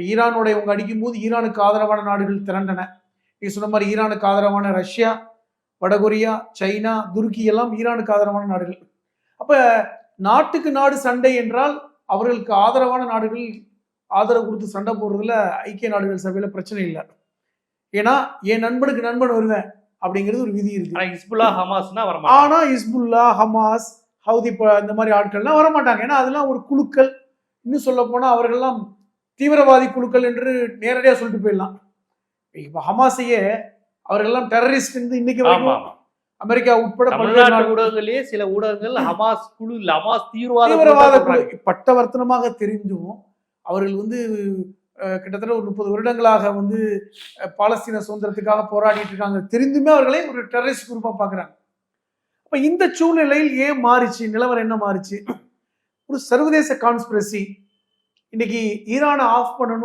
இப்போ ஈரானோட இவங்க அடிக்கும்போது ஈரானுக்கு ஆதரவான நாடுகள் திரண்டன. நீ சொன்ன மாதிரி ஈரானுக்கு ஆதரவான ரஷ்யா வடகொரியா சைனா துருக்கி எல்லாம் ஈரானுக்கு ஆதரவான நாடுகள். அப்ப நாட்டுக்கு நாடு சண்டை என்றால் அவர்களுக்கு ஆதரவான நாடுகள் ஆதரவு கொடுத்து சண்டை போடுறதுல ஐக்கிய நாடுகள் சபையில பிரச்சனை இல்லை. ஏன்னா என் நண்பனுக்கு நண்பன் வருவேன் அப்படிங்கிறது ஒரு விதி இருக்கு. ஆனா ஹிஸ்புல்லா ஹமாஸ்னா வரமாட்டாங்க. ஆனா இஸ்புல்லா ஹமாஸ் ஹவுதி இந்த மாதிரி ஆட்கள்லாம் வர மாட்டாங்க ஏன்னா அதெல்லாம் ஒரு குழுக்கள். இன்னும் சொல்ல போனா அவர்கள்லாம் தீவிரவாதி குழுக்கள் என்று நேரடியா சொல்லிட்டு போயிடலாம். இப்ப ஹமாஸையே அவர்கள்லாம் டெரரிஸ்ட் இன்னைக்கு வரைக்கும் அமெரிக்கா உட்பட பல்வேறு ஊடகங்களிலேயே சில ஊடகங்கள் ஹமாஸ் குழு இல்ல ஹமாஸ் தீவிரவாத தீவிரவாத குழு. பட்டவர்த்தனமாக தெரிஞ்சும் அவர்கள் வந்து கிட்டத்தட்ட ஒரு முப்பது வருடங்களாக வந்து பாலஸ்தீன சுதந்திரத்துக்காக போராடிட்டு இருக்காங்க. தெரிந்துமே அவர்களை ஒரு டெரரிஸ்ட் குரூப்பா பாக்குறாங்க. அப்ப இந்த சூழ்நிலையில் ஏன் மாறிச்சு? நிலவரம் என்ன மாறிச்சு? ஒரு சர்வதேச கான்ஸ்பிரசி இன்னைக்கு ஈரானை ஆஃப் பண்ணணும்